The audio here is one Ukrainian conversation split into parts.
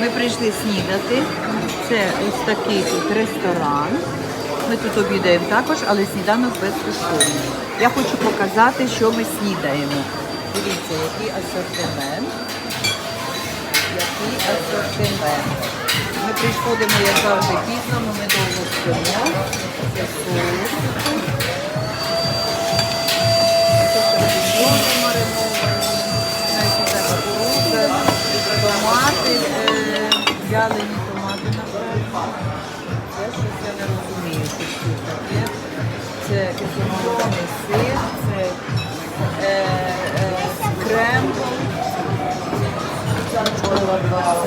Ми прийшли снідати. Це ось такий тут ресторан. Ми тут обідаємо також, але сніданок безкоштовний. Я хочу показати, що ми снідаємо. Дивіться, який асортимент. Який асортимент. Ми приходимо, як завжди, пізно, ми довго спимо. Це вялені томати, наприклад. Це щось я не розумію, що це таке. Це ізумрудний сир, це е, е, скрембл,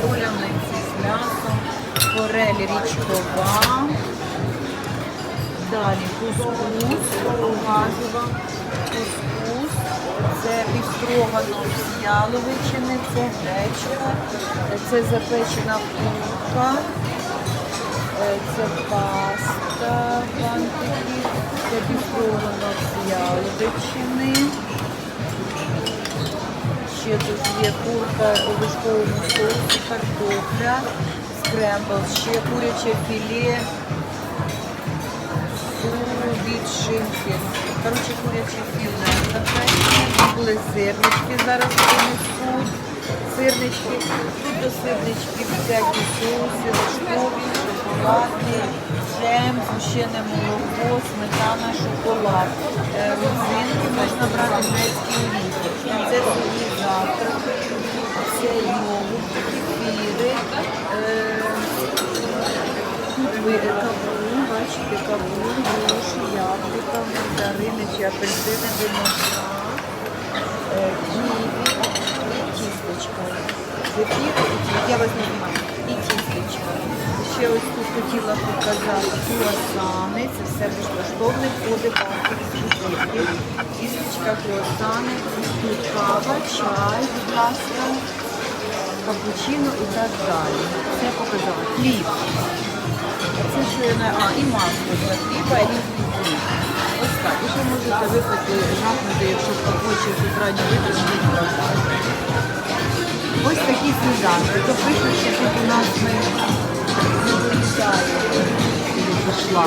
соля, млинці з м'ясом, форель річкова. Далі кускус, газова, кускус, це бістроганов з яловичини, це гречка, це запечена курка, е, це паста бантики, це бістроганов з яловичини. Ще тут є курка у вишковому соусі, картопля, скрембл, ще куряче філе, сиру від. Коротше, куряче філе були сирнички, зараз принесуть. Сирнички. Тут до сирнички всякі соуси, вершкові, шоколадні, джем, згущене молоко, сметана, шоколад. Е, можна брати грецькі оріхи. Це свої завтраки, це йогурт, кефіри. Е, кавун, бачите, кавун, чи апельсини, виноград, е, ківі і тістечка. Зефір, і я вас не знімаю, і тістечка. Ще ось тут хотіла показати круасани, це все безкоштовне, входи банки зефірки. Тістечка, круасани, тут кава, чай, будь ласка, капучино і так далі. Це показала. Хліб. Це що я не... А, і масло для хліба, і хліб. І ще можете випити, жахнути, якщо хоче з утра випити. Ось такі сніданки. То пишуть, що тут у нас не вирішає. Пішла.